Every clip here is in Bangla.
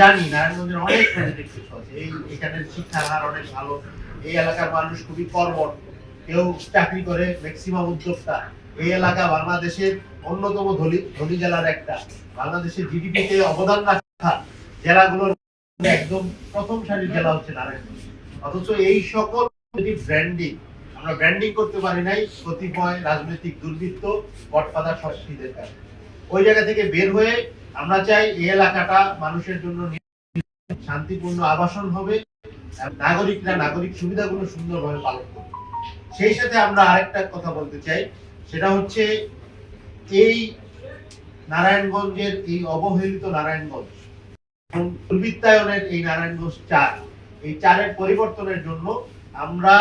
জানি, নারায়ণগঞ্জের অনেক পজিটিভ কিছু আছে এই এখানের শিক্ষার হার অনেক ভালো। এই এলাকার মানুষ খুবই কর্মঠ। কেউ চাকরি করে ম্যাক্সিমাম উদ্যোক্তা। এই এলাকা বাংলাদেশের অন্যতম ধনী ধনী জেলার একটা। বাংলাদেশের জিডিপিতে অবদান রাখা জেলাগুলোর একদম প্রথম সারির জেলা হচ্ছে নারায়ণগঞ্জ। অথচ এই সকল যদি ব্র্যান্ডিং আমরা ব্র্যান্ডিং করতে পারি নাই, কতিপয় রাজনৈতিক দুর্বৃত্ত গডফাদার সংস্কৃতির কারণে ওই জায়গা থেকে বের হয়ে আমরা চাই এই এলাকাটা মানুষের জন্য শান্তিপূর্ণ আবাসন হবে নাগরিকরা নাগরিক সুবিধাগুলো সুন্দরভাবে পালন করবে। সেই সাথে আমরা আরেকটা কথা বলতে চাই, সেটা হচ্ছে এই নারায়ণগঞ্জের এই অবহেলিত নারায়ণগঞ্জ দুর্বৃত্তায়নের এই নারায়ণগঞ্জ চার, এই চারের পরিবর্তনের জন্য আমরা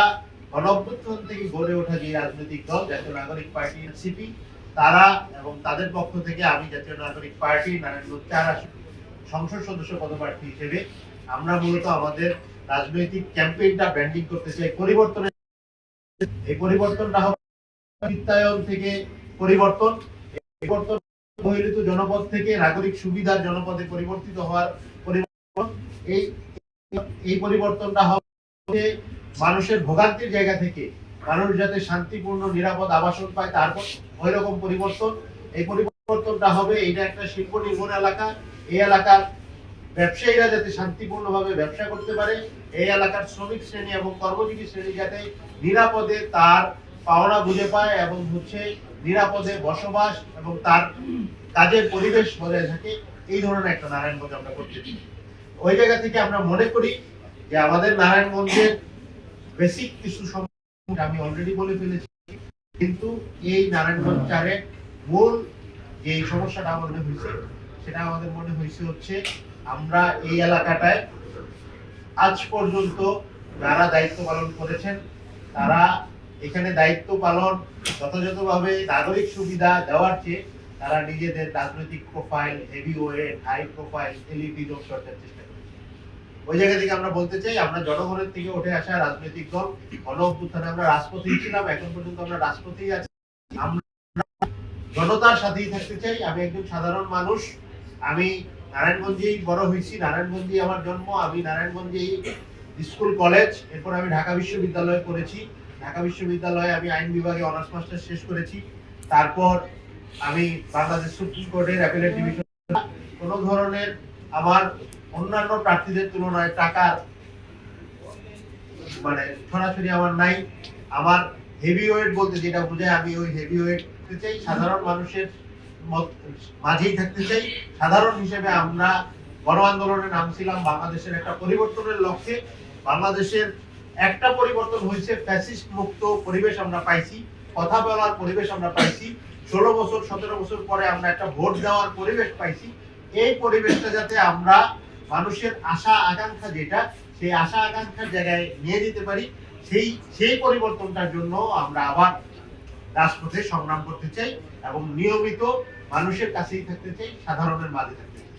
গণঅভ্যুত্থান থেকে গড়ে ওঠা যে রাজনৈতিক দল, জাতীয় নাগরিক পার্টি, এনসিপি তারা এবং তাদের পক্ষ থেকে আমি জাতীয় নাগরিক পার্টি নারায়ণগঞ্জ আসন সংসদ সদস্য পদপ্রার্থী হিসেবে আমরা মূলত আমাদের রাজনৈতিক ক্যাম্পেইনটা ব্র্যান্ডিং করতে চাই। পরিবর্তনের এই পরিবর্তনটা হবে থেকে পরিবর্তন পরিবর্তন বহির্ভূত জনপদ থেকে নাগরিক সুবিধার জনপদে পরিবর্তিত হওয়ার পরিবর্তন, এই এই পরিবর্তনটা হবে মানুষের ভোগান্তির জায়গা থেকে মানুষ যাতে শান্তিপূর্ণ, নিরাপদ আবাসন পায়, তারপর ওই রকম পরিবর্তন। এই পরিবর্তনটা হবে, এটা একটা শিল্প নির্ভর এলাকা। এই এলাকার ব্যবসায়ীরা যাতে শান্তিপূর্ণভাবে ব্যবসা করতে পারে, এই এলাকার শ্রমিক শ্রেণি এবং কর্মজীবী শ্রেণি যাতে নিরাপদে তার পাওনা বুঝে পায় এবং হচ্ছে নিরাপদে বসবাস এবং তার কাজের পরিবেশ বজায় থাকে, এই ধরনের একটা নারায়ণগঞ্জ আমরা করতে ওই জায়গা থেকে আমরা মনে করি যে আমাদের নারায়ণগঞ্জের বেসিক কিছু আমি অলরেডি বলে ফেলেছি, কিন্তু এই নারায়ণগঞ্জ চারের মূল যে সমস্যাটা আমাদের হয়েছে, সেটা আমাদের মনে হয়েছে হচ্ছে আমরা এই এলাকাটায় আজ পর্যন্ত যারা দায়িত্ব পালন করেছেন, তারা এখানে দায়িত্ব পালন যথাযথভাবে নাগরিক সুবিধা দেওয়ার চেয়ে তারা নিজেদের রাজনৈতিক profile heavy weight high profile LED যোগ চর্চার চেষ্টা করেছে। ওই জায়গা থেকে আমরা বলতে চাই, আমরা জনগণের থেকে উঠে আসা রাজনৈতিক দল গণ অভ্যুত্থানে আমরা রাজপথেই ছিলাম, এখন পর্যন্ত আমরা রাজপথেই আছি। আমরা জনতার সাথেই থাকতে চাই। আমি একজন সাধারণ মানুষ। আমি নারায়ণগঞ্জেই বড় হয়েছি। নারায়ণগঞ্জেই আমার জন্ম। আমি নারায়ণগঞ্জেই স্কুল, কলেজ, এরপর আমি ঢাকা বিশ্ববিদ্যালয়ে পড়েছি। ঢাকা বিশ্ববিদ্যালয়ে আমি আইন বিভাগে অনার্স মাস্টার শেষ করেছি। তারপর আমি বাংলাদেশ সুপ্রিম কোর্টের অ্যাপেলেট ডিভিশন কোনো ধরনের আমার অন্যান্য প্রার্থীদের তুলনায় টাকার মানে সরাসরি আমার নাই। আমার হেভি ওয়েট বলতে যেটা বোঝায়, আমি ওই হেভি ওয়েট চাই। সাধারণ মানুষের মাঝেই থাকতে চাই। সাধারণ হিসেবে আমরা গণ আন্দোলনে নামছিলাম, বাংলাদেশের একটা পরিবর্তনের লক্ষ্যে। বাংলাদেশের একটা পরিবর্তন হয়েছে ফ্যাসিস্ট মুক্ত পরিবেশ আমরা পাইছি, কথা বলার পরিবেশ আমরা পাইছি। ষোলো বছর, সতেরো বছর পরে আমরা একটা ভোট দেওয়ার পরিবেশ পাইছি। এই পরিবেশটা যাতে আমরা মানুষের আশা, আকাঙ্ক্ষা যেটা, সেই আশা, আকাঙ্ক্ষার জায়গায় নিয়ে যেতে পারি। সেই সেই পরিবর্তনটার জন্য আমরা আবার রাজপথে সংগ্রাম করতে চাই এবং নিয়মিত মানুষের কাছেই থাকতে চাই, সাধারণের মাঝে থাকতে চাই।